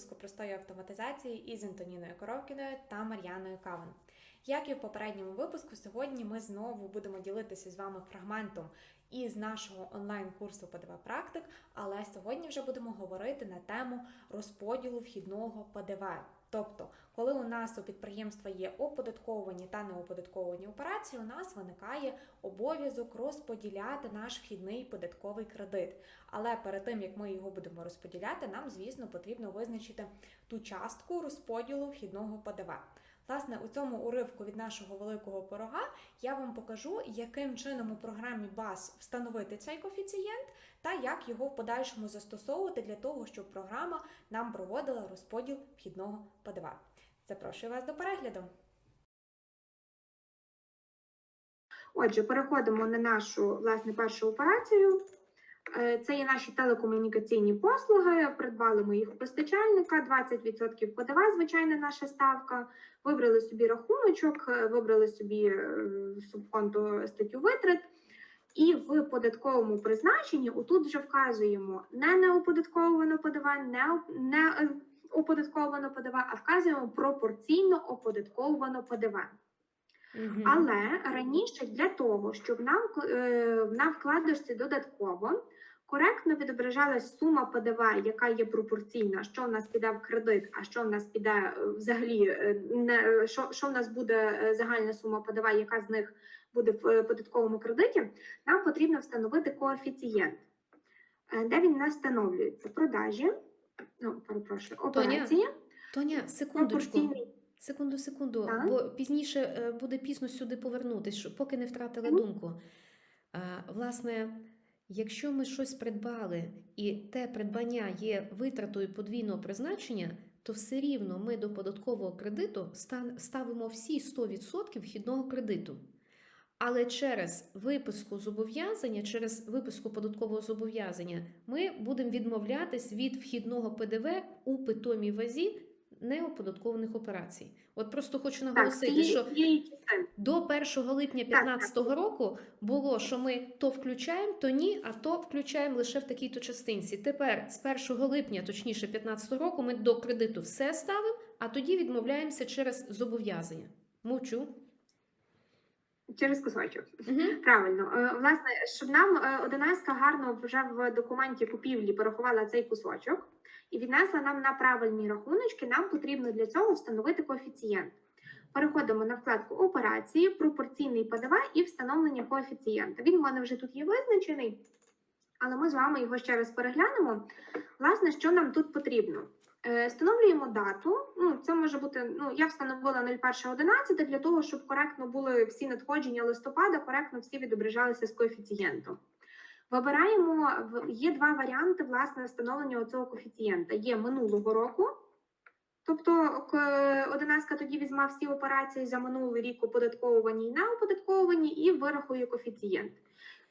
випуску простої автоматизації із Антоніною Коровкіною та Мар'яною Каван. Як і в попередньому випуску, сьогодні ми знову будемо ділитися з вами фрагментом із нашого онлайн-курсу ПДВ Практик, але сьогодні вже будемо говорити на тему розподілу вхідного ПДВ. Тобто, коли у нас у підприємства є оподатковані та неоподатковані операції, у нас виникає обов'язок розподіляти наш вхідний податковий кредит. Але перед тим як ми його будемо розподіляти, нам, звісно, потрібно визначити ту частку розподілу вхідного ПДВ. Власне, у цьому уривку від нашого великого порога я вам покажу, яким чином у програмі BAS встановити цей коефіцієнт та як його в подальшому застосовувати для того, щоб програма нам проводила розподіл вхідного ПДВ. Запрошую вас до перегляду. Отже, переходимо на нашу власне першу операцію. Е, Це є наші телекомунікаційні послуги. Придбали ми їх у постачальника, 20% ПДВ, звичайна наша ставка. Вибрали собі рахуночок, е, вибрали собі е, субконту статтю витрат. І в податковому призначенні отут вже вказуємо не неоподатковано ПДВ, не, не оподатковано ПДВ, а вказуємо пропорційно оподатковано ПДВ. Але раніше для того, щоб нам е, на вкладочці додатково коректно відображалась сума ПДВ, яка є пропорційна, що в нас піде в кредит, а що в нас піде е, взагалі е, не що, що в нас буде загальна сума ПДВ, яка з них буде в податковому кредиті, нам потрібно встановити коефіцієнт. Де він нас встановлюється? Продажі, ну перепрошую, операції, Тоня, секундочку. Секунду, секунду, Так. бо пізніше е, буде пізно сюди повернутись, поки не втратила Мгм. думку. А, власне, якщо ми щось придбали, і те придбання є витратою подвійного призначення, то все рівно ми до податкового кредиту ставимо всі 100% вхідного кредиту. Але через виписку зобов'язання, через виписку податкового зобов'язання, ми будемо відмовлятись від вхідного ПДВ у питомій вазі неоподаткованих операцій. От просто хочу наголосити, цієї, що до 1 липня 2015 року було, що ми то включаємо, то ні, а то включаємо лише в такій-то частинці. Тепер з 1 липня, точніше 2015 року, ми до кредиту все ставимо, а тоді відмовляємося через зобов'язання. Мовчу. Через кусочок. Угу. Правильно, Е, власне, щоб нам е, гарно вже в документі купівлі порахувала цей кусочок і віднесла нам на правильні рахуночки, нам потрібно для цього встановити коефіцієнт. Переходимо на вкладку операції, пропорційний ПДВ і встановлення коефіцієнта. Він у мене вже тут є визначений, але ми з вами його ще раз переглянемо. Власне, що нам тут потрібно? Е, Встановлюємо дату. Ну, це може бути. Ну, я встановила 01.11 для того, щоб коректно були всі надходження листопада, коректно всі відображалися з коефіцієнтом. Вибираємо є два варіанти власне встановлення цього коефіцієнта. Є минулого року, тобто одинадцятка тоді візьме всі операції за минулий рік оподатковувані і неоподатковані, і вирахує коефіцієнт.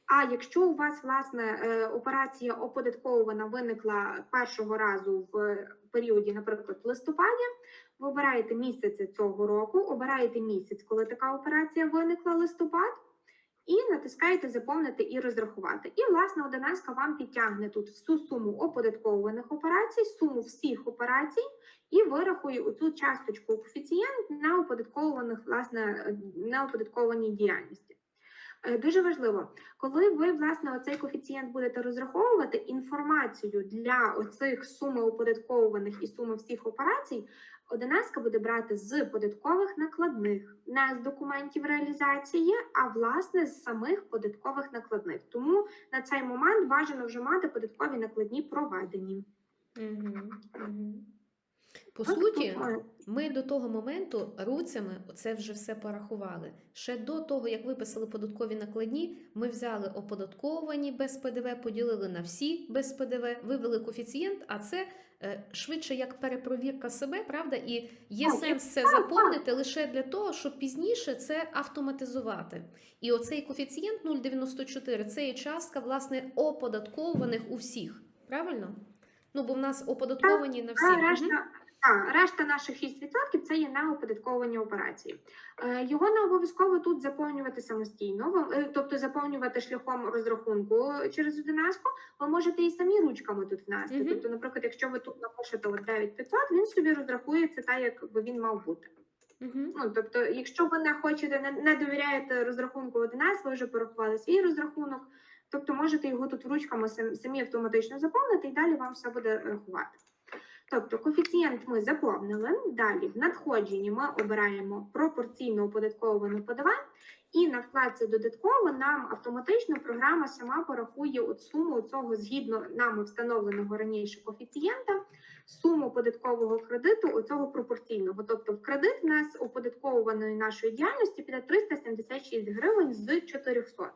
А якщо у вас власне е, операція оподатковувана виникла першого разу в періоді, наприклад, листопаді, ви обираєте місяць цього року, обираєте місяць, коли така операція виникла листопад, і натискаєте заповнити і розрахувати. І, власне, одинадцятка вам підтягне тут всю суму оподатковуваних операцій, суму всіх операцій, і вирахує оцю часточку коефіцієнт на оподаткованих, власне, е, неоподаткованій діяльності. Е, Дуже важливо, коли ви власне оцей коефіцієнт будете розраховувати інформацію для оцих суми оподатковуваних і суми всіх операцій, одинадцятка буде брати з податкових накладних, не з документів реалізації, а власне з самих податкових накладних. Тому на цей момент бажано вже мати податкові накладні проведені. Угу. Угу. По Так, суті, Ми до того моменту руцями це вже все порахували. Ще до того, як виписали податкові накладні, ми взяли оподатковані без ПДВ, поділили на всі без ПДВ, вивели коефіцієнт, а це е, швидше як перепровірка себе, правда? І є Так, сенс це так, заповнити лише для того, щоб пізніше це автоматизувати. І оцей коефіцієнт 0,94 це є частка власне оподаткованих у всіх. Правильно? Ну, бо в нас оподатковані на решта, Так, решта наших 6% це є неоподатковані операції. Е, Його не обов'язково тут заповнювати самостійно, е, тобто заповнювати шляхом розрахунку через 11, ви можете і самі ручками тут внести. Мгм. Тобто, наприклад, якщо ви тут напишете от 9500, він собі розрахується так, як би він мав бути. Угу. Ну тобто, якщо ви не хочете, не, не довіряєте розрахунку 11, ви вже порахували свій розрахунок, тобто можете його тут ручками сам- самі автоматично заповнити, і далі вам все буде рахувати. Тобто коефіцієнт ми заповнили. Далі в надходженні ми обираємо пропорційно оподатковане ПДВ, і на вкладці додатково нам автоматично програма сама порахує от суму цього згідно нами встановленого раніше коефіцієнта, суму податкового кредиту оцього пропорційного. Тобто в кредит в нас оподатковуваної нашої діяльності піде 376 гривень з 400.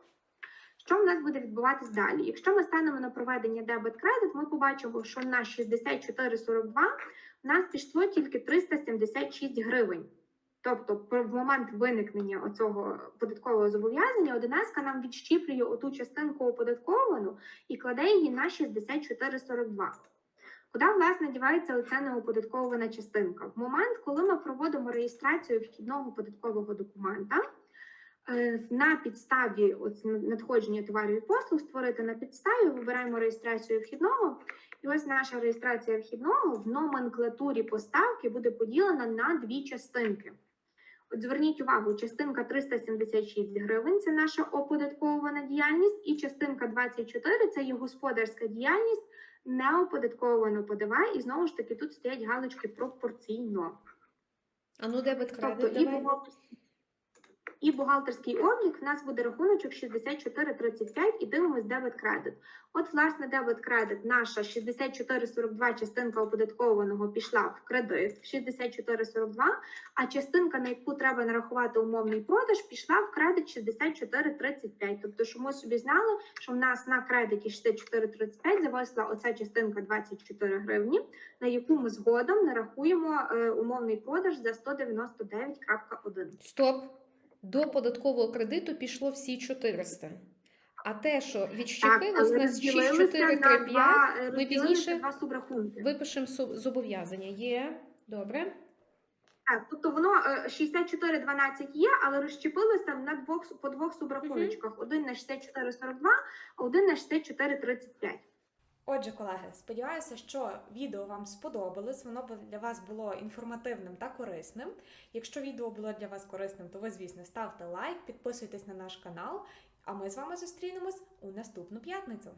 Що в нас буде відбуватись далі? Якщо ми станемо на проведення дебет-кредит, ми побачимо, що на 64,42 в нас пішло тільки 376 гривень. Тобто, в момент виникнення оцього податкового зобов'язання, одинадцятка нам відщіплює оту частинку оподатковану і кладе її на 64,42. Куди, власне, дівається оця неоподаткована частинка? В момент, коли ми проводимо реєстрацію вхідного податкового документа, на підставі от надходження товарів і послуг створити на підставі, вибираємо реєстрацію вхідного, і ось наша реєстрація вхідного в номенклатурі поставки буде поділена на дві частинки. От зверніть увагу, частинка 376 гривень це наша оподаткована діяльність, і частинка 24 це є господарська діяльність, неоподатковано ПДВ, і знову ж таки тут стоять галочки пропорційно. А ну дебет Тобто кредит і і бухгалтерський облік в нас буде рахуночок 64,35 і дивимось дебет кредит. От, власне, дебет кредит, наша 64,42 частинка оподаткованого пішла в кредит в 64,42, а частинка, на яку треба нарахувати умовний продаж, пішла в кредит 64,35. Тобто, що ми собі знали, що в нас на кредиті 64,35 зависла оця частинка 24 гривні, на яку ми згодом нарахуємо е, умовний продаж за 199,1. Стоп. До податкового кредиту пішло всі 400. А те, що відщепилось на розділилися 6435, два, е, ми пізніше випишемо зобов'язання. Є. Добре. Так, тобто воно е, 64,12 є, але розщепилося на двох по двох субрахуночках: один на 64,42, а один на 64,35. Отже, колеги, сподіваюся, що відео вам сподобалось. Воно для вас було інформативним та корисним. Якщо відео було для вас корисним, то ви, звісно, ставте лайк, підписуйтесь на наш канал. А ми з вами зустрінемось у наступну п'ятницю.